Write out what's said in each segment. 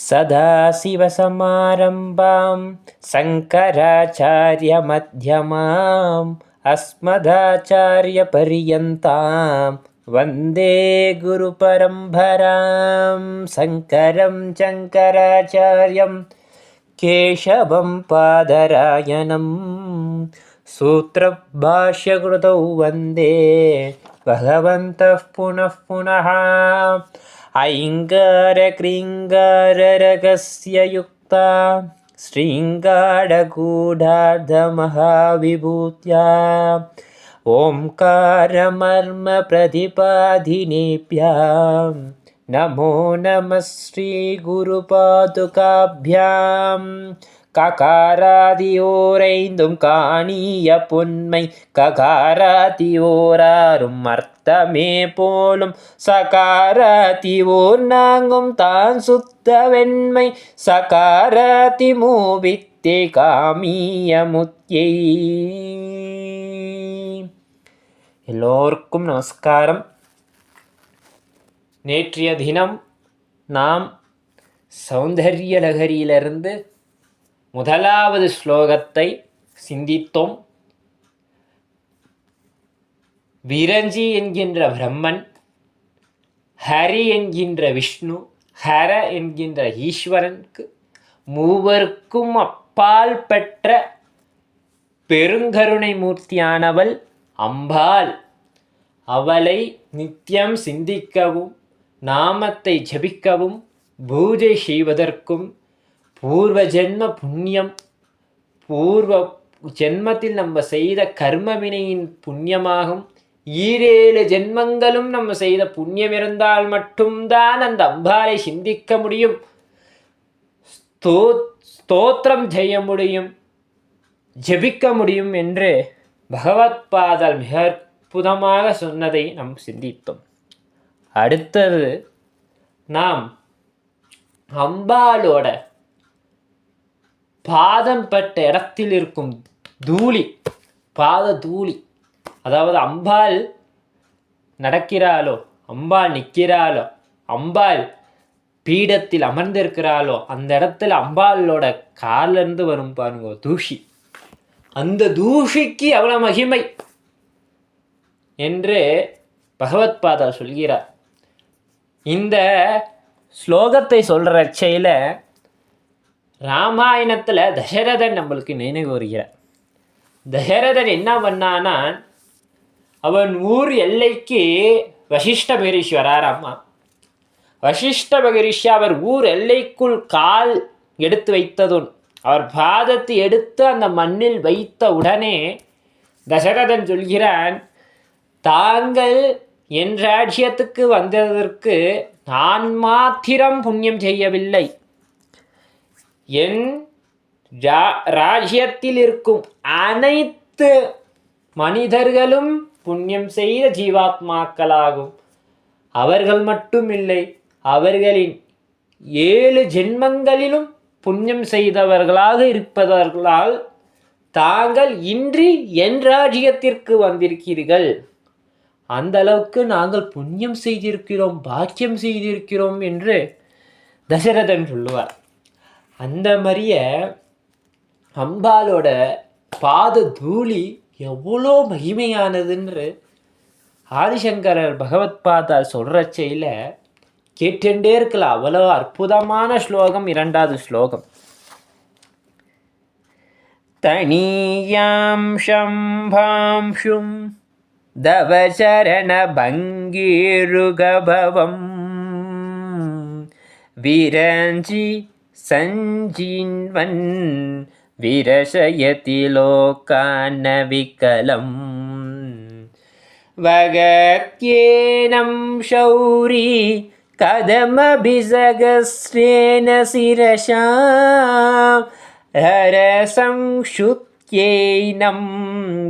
सदाशिवसमारम्भां शङ्कराचार्यमध्यमाम् अस्मदाचार्यपर्यन्तां वन्दे गुरुपरम्परां शङ्करं शङ्कराचार्यं केशवं पादरायणं सूत्रभाष्यकृतौ वन्दे भगवन्तः पुनः पुनः ऐङ्गारकृङ्गाररगस्य युक्ता श्रृङ्गारगूढार्धमहाविभूत्या ओङ्कारमर्मप्रतिपादिनेभ्यां नमो नमः श्रीगुरुपादुकाभ्याम्। ககாராதியோரைந்தும் காணிய பொன்மை. ககாராதியோராரும் அர்த்தமே போலும். சகாராதிவோர் நாங்கும் தான் சுத்த வெண்மை. சகாராதி மூவித்தே காமிய முத்தியை. எல்லோருக்கும் நமஸ்காரம். நேற்றைய தினம் நாம் சௌந்தர்ய லகரியிலிருந்து முதலாவது ஸ்லோகத்தை சிந்தித்தோம். விரஞ்சி என்கின்ற பிரம்மன் ஹரி என்கின்ற விஷ்ணு ஹர என்கின்ற ஈஸ்வரனுக்கு மூவருக்கும் அப்பால் பெற்ற பெருங்கருணை மூர்த்தியானவள் அம்பாள். அவளை நித்தியம் சிந்திக்கவும் நாமத்தை ஜபிக்கவும் பூஜை செய்வதற்கும் பூர்வ ஜென்ம புண்ணியம் பூர்வ ஜென்மத்தில் நம்ம செய்த கர்ம வினையின் புண்ணியமாகும். ஈரேழு ஜென்மங்களும் நம்ம செய்த புண்ணியம் இருந்தால் மட்டும்தான் அந்த அம்பாலை சிந்திக்க முடியும். ஸ்தோ ஸ்தோத்திரம் செய்ய முடியும் ஜெபிக்க முடியும் என்று பகவத் பாதல் மிக அற்புதமாக சொன்னதை நாம் சிந்தித்தோம். அடுத்தது நாம் அம்பாலோட பாதம் பட்ட இடத்தில் இருக்கும் தூளி பாத தூளி அதாவது அம்பாள் நடக்கிறாளோ அம்பாள் நிற்கிறாளோ அம்பாள் பீடத்தில் அமர்ந்திருக்கிறாளோ அந்த இடத்துல அம்பாளோட காலிலிருந்து வரும் பாருங்க தூஷி. அந்த தூஷிக்கு அவ்வளோ மகிமை என்று பகவத்பாதா சொல்கிறார். இந்த ஸ்லோகத்தை சொல்கிற செயலை ராமாயணத்தில் தசரதன் நம்மளுக்கு நினைவு வருகிறார் தசரதன் என்ன பண்ணானா அவன் ஊர் எல்லைக்கு வசிஷ்ட மகரிஷி வராராமா. வசிஷ்ட மகரிஷி அவர் ஊர் எல்லைக்குள் கால் எடுத்து வைத்ததும் அவர் பாதத்தை எடுத்து அந்த மண்ணில் வைத்த உடனே தசரதன் சொல்கிறான் தாங்கள் என் ராஜ்யத்துக்கு வந்ததற்கு நான் மாத்திரம் புண்ணியம் செய்யவில்லை. என் ராஜ்யத்தில் இருக்கும் அனைத்து மனிதர்களும் புண்ணியம் செய்த ஜீவாத்மாக்களாகும். அவர்கள் மட்டுமில்லை அவர்களின் ஏழு ஜென்மங்களிலும் புண்ணியம் செய்தவர்களாக இருப்பவர்களால் தாங்கள் இன்றி என் ராஜ்யத்திற்கு வந்திருக்கிறீர்கள். அந்த அளவுக்கு நாங்கள் புண்ணியம் செய்திருக்கிறோம் பாக்கியம் செய்திருக்கிறோம் என்று தசரதன் சொல்லுவார். அந்த மாதிரிய அம்பாலோட பாத தூளி எவ்வளோ மகிமையானதுன்று ஆதிசங்கரர் பகவத் பாதா சொல்கிற செயல கேட்டுட்டே இருக்கலாம் அவ்வளோ அற்புதமான ஸ்லோகம் இரண்டாவது ஸ்லோகம். தனியாம் சம்பாம்சும் தவசரணபங்கீருகபவம் விரஞ்சி സഞ്ജീൻവൻ വിരശയതിലോകാനവികലം വഗത്യേനം ശൗരി കഥമഭിസഹസ്രേന ശിരശാ ഹരസംശുക്യേനം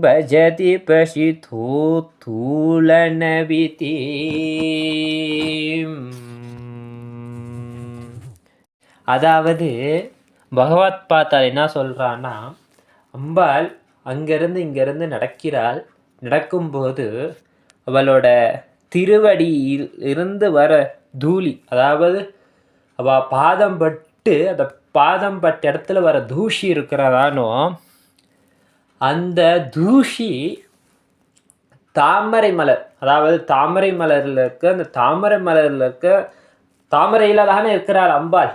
ഭജതി പശിധൂത്തൂളനവിതീ அதாவது பகவத் பாத்தால் என்ன சொல்கிறான்னா அம்பாள் அங்கேருந்து இங்கேருந்து நடக்கிறாள். நடக்கும்போது அவளோட திருவடியில் இருந்து வர தூளி அதாவது அவள் பாதம் பட்டு அந்த பாதம் பட்ட இடத்துல வர தூஷி இருக்கிறதானோ அந்த தூஷி தாமரை மலர் அதாவது தாமரை மலரில் இருக்க அந்த தாமரை மலரில் இருக்க தாமரையில் தானே இருக்கிறாள் அம்பாள்.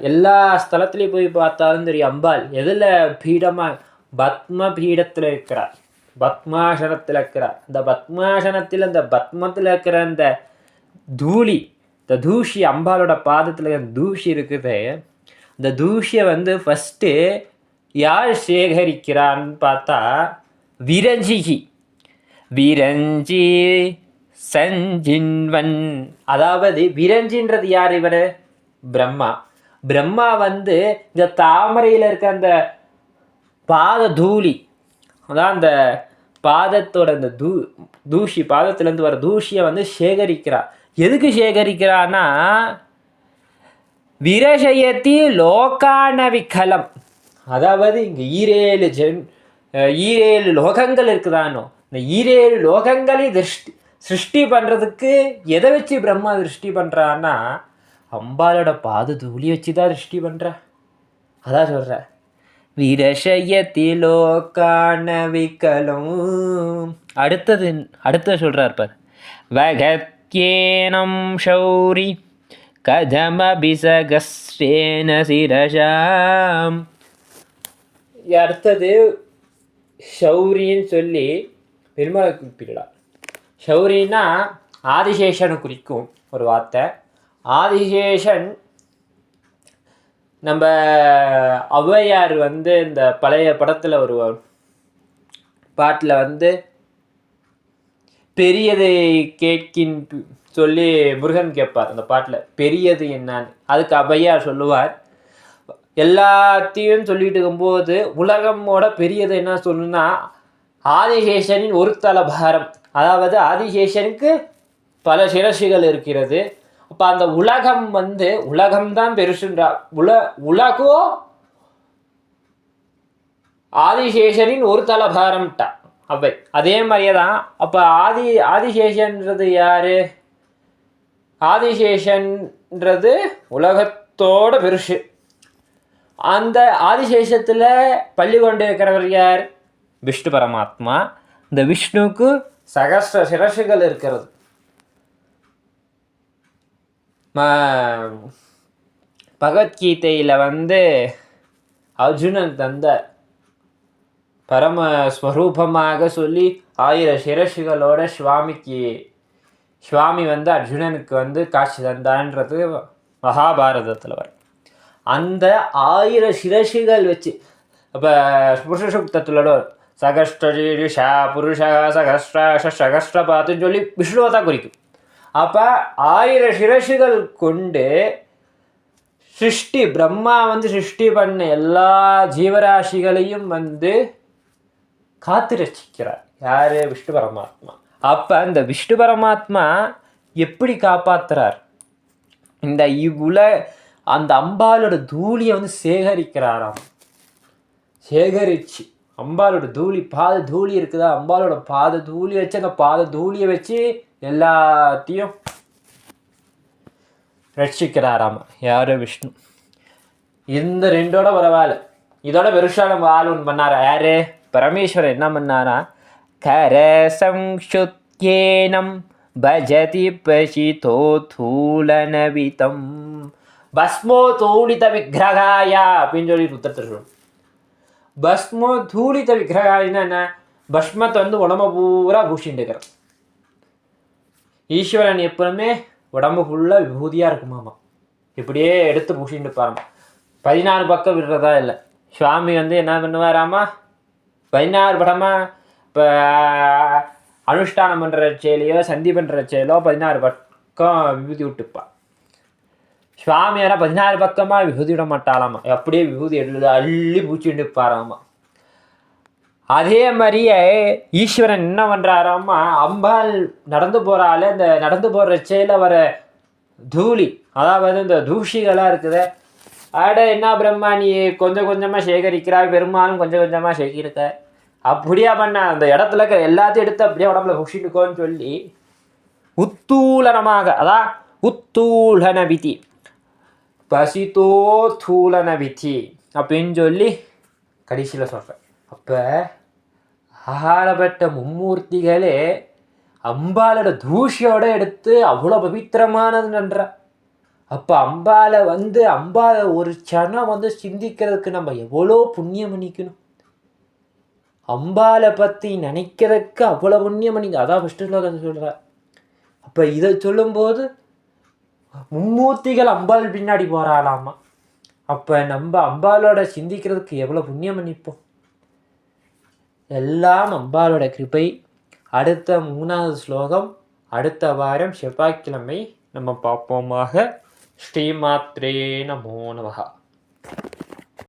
எல்லா ஸ்தலத்துலேயும் போய் பார்த்தாலும் தெரியும் அம்பாள் எதில் பீடமாக பத்ம பீடத்தில் இருக்கிறார் பத்மாசனத்தில் இருக்கிறார் இந்த பத்மாசனத்தில் அந்த பத்மத்தில் இருக்கிற அந்த தூளி இந்த தூஷி அம்பாளோட பாதத்தில் தூஷி இருக்குது. இந்த தூஷியை வந்து ஃபஸ்ட்டு யார் சேகரிக்கிறான்னு பார்த்தா விரஞ்சிகி. விரஞ்சி சஞ்சின்வன். அதாவது விரஞ்சின்றது யார் இவர்? பிரம்மா. பிரம்மா வந்து இந்த தாமரையில் இருக்க அந்த பாத தூளி அதான் அந்த பாதத்தோட அந்த தூ தூசி பாதத்துலேருந்து வர தூசியை வந்து சேகரிக்கிறா. எதுக்கு சேகரிக்கிறான்னா விரசயத்தி லோகான விகலம் அதாவது இங்கே ஈரேழு ஜென் ஈரேழு லோகங்கள் இருக்குதானோ? இந்த ஈரேழு லோகங்களை திருஷ்டி சிருஷ்டி பண்ணுறதுக்கு எதை வச்சு பிரம்மா திருஷ்டி பண்ணுறான்னா அம்பாலோட பாது தூளி வச்சு தான் திருஷ்டி பண்ணுறா அதான் சொல்கிற விரஷயத்தி காணவிக்கலும் அடுத்தது அடுத்தது சொல்கிறார் பார். வகத்யேனம் ஷௌரி கதமபிசகஸ்டேன சிரஷாம் அடுத்தது ஷௌரின்னு சொல்லி பெருமாளை குறிப்பிடலாம் ஷௌரின்னா ஆதிசேஷனை குறிக்கும் ஒரு வார்த்தை. ஆதிசேஷன் நம்ம ஔவையார் வந்து இந்த பழைய படத்தில் ஒரு பாட்டில் வந்து பெரியதை கேட்கின் சொல்லி முருகன் கேட்பார் அந்த பாட்டில். பெரியது என்னன்னு. அதுக்கு ஔவையார் சொல்லுவார். எல்லாத்தையும் சொல்லிட்டு இருக்கும்போது உலகமோட பெரியது என்ன சொல்லணும்னா ஆதிசேஷனின் ஒரு தல பாரம் அதாவது ஆதிசேஷனுக்கு பல சிரசுகள் இருக்கிறது. அப்போ அந்த உலகம் வந்து உலகம்தான் பெருசுன்றா உல உலகோ? ஆதிசேஷனின் ஒரு தலபாரம்ட்டா அவை. அதே மாதிரியே தான் அப்போ ஆதி ஆதிசேஷன்றது யாரு? ஆதிசேஷன்றது உலகத்தோட பெருசு. அந்த ஆதிசேஷத்தில் பள்ளி கொண்டு இருக்கிறவர் யார்? விஷ்ணு பரமாத்மா. இந்த விஷ்ணுவுக்கு சகஸ்ர சிரசுகள் இருக்கிறது. பகவத்கீதையில் வந்து அர்ஜுனன் தந்த பரம ஸ்வரூபமாக சொல்லி ஆயிரம் சிரசுகளோட சுவாமிக்கு சுவாமி வந்து அர்ஜுனனுக்கு வந்து காட்சி தந்தான்றது மகாபாரதத்தில் வரும். அந்த ஆயிரம் சிரசுகள் வச்சு அப்போ புருஷ சுக்தத்தில் சகஸ்டீஷா புருஷா சகஸ்ட சகஸ்ட பார்த்துன்னு சொல்லி விஷ்ணுவை தான் குறிக்கும். அப்போ ஆயிரம் சிரசுகள் கொண்டு சிருஷ்டி பிரம்மா வந்து சிருஷ்டி பண்ண எல்லா ஜீவராசிகளையும் வந்து காத்து ரசிக்கிறார். யார்? விஷ்ணு பரமாத்மா. அப்போ இந்த விஷ்ணு பரமாத்மா எப்படி காப்பாத்துறார்? இந்த இவ்வுல அந்த அம்பாலோட தூளியை வந்து சேகரிக்கிறாராம். சேகரிச்சு அம்பாலோட தூளி பாத தூளி இருக்குதா? அம்பாலோட பாத தூளி வச்சு அந்த பாத தூளியை வச்சு எல்லாத்தையும் ரட்சிக்கிறாராம். யாரு விஷ்ணு? இந்த ரெண்டோட பரவாயில்ல. இதோட பெருஷான நம்ம ஆள் ஒன்று பண்ணாரா? யாரு? பரமேஸ்வரன் என்ன பண்ணாரா? கரசம் சம்ஷுத்யேனம் பஜதி பசிதோ தூலனவிதம் பஸ்மோ தூளித விக்கிரகாயா அப்படின்னு சொல்லி உத்தரத்தில் பஸ்மோ தூளித விக்கிரகாயின்னா என்ன? பஸ்மத்தை வந்து உடம்ப பூரா பூசிட்டு ஈஸ்வரன் எப்பவுமே உடம்பு ஃபுல்லாக விபூதியாக இருக்குமாமா. இப்படியே எடுத்து பூசிட்டு பாருமா பதினாறு பக்கம் விடுறதா இல்லை. சுவாமி வந்து என்ன பண்ணுவாராமா? பதினாறு படமாக இப்போ அனுஷ்டானம் பண்ணுற செயலையோ சந்தி பண்ணுற செயலோ பதினாறு பக்கம் விபூதி விட்டுப்பா. சுவாமி ஆனால் பதினாறு பக்கமாக விபூதி விட மாட்டாளாமா அப்படியே விபூதி எடுத்து அள்ளி பூச்சிட்டு இருப்பாராமா. அதே மாதிரியே ஈஸ்வரன் என்ன பண்ணுறாராம்மா அம்பாள் நடந்து போகிறால இந்த நடந்து போகிற செயல வர தூளி அதாவது இந்த தூஷிகளாக இருக்குது. அட என்ன பிரம்மா நீ? கொஞ்சம் கொஞ்சமாக சேகரிக்கிறாய் பெரும்பாலும் கொஞ்சம் கொஞ்சமாக சேகரிக்க. அப்படியா பண்ண? அந்த இடத்துல இருக்கிற எல்லாத்தையும் எடுத்து அப்படியே உடம்புல புஷிட்டுக்கோன்னு சொல்லி உத்தூலனமாக அதான் உத்தூலன விதி. பசித்தோ தூலன விதி அப்படின்னு சொல்லி கடைசியில் சொல்கிறேன் அப்போ ஆகாரப்பட்ட மும்மூர்த்திகளே அம்பாலோட தூஷியோட எடுத்து அவ்வளோ பவித்திரமானதுன்ற அப்போ அம்பாலை வந்து அம்பாலை ஒரு க்ஷணம் வந்து சிந்திக்கிறதுக்கு நம்ம எவ்வளோ புண்ணியம் பண்ணிக்கணும்? அம்பாலை பற்றி நினைக்கிறதுக்கு அவ்வளோ புண்ணியம் பண்ணிக்க அதான் ஃபஸ்ட்டு ஸ்லோகம் அப்போ இதை சொல்லும்போது மும்மூர்த்திகள் அம்பாள் பின்னாடி போகிறாளாமா அப்போ நம்ம அம்பாலோட சிந்திக்கிறதுக்கு எவ்வளோ புண்ணியம் பண்ணிப்போம்? எல்லாம் அம்பாலோட கிருபை. அடுத்த மூணாவது ஸ்லோகம் அடுத்த வாரம் செவ்வாய்க்கிழமை நம்ம பார்ப்போமாக. ஸ்ரீமாத்ரே நமோ நமகா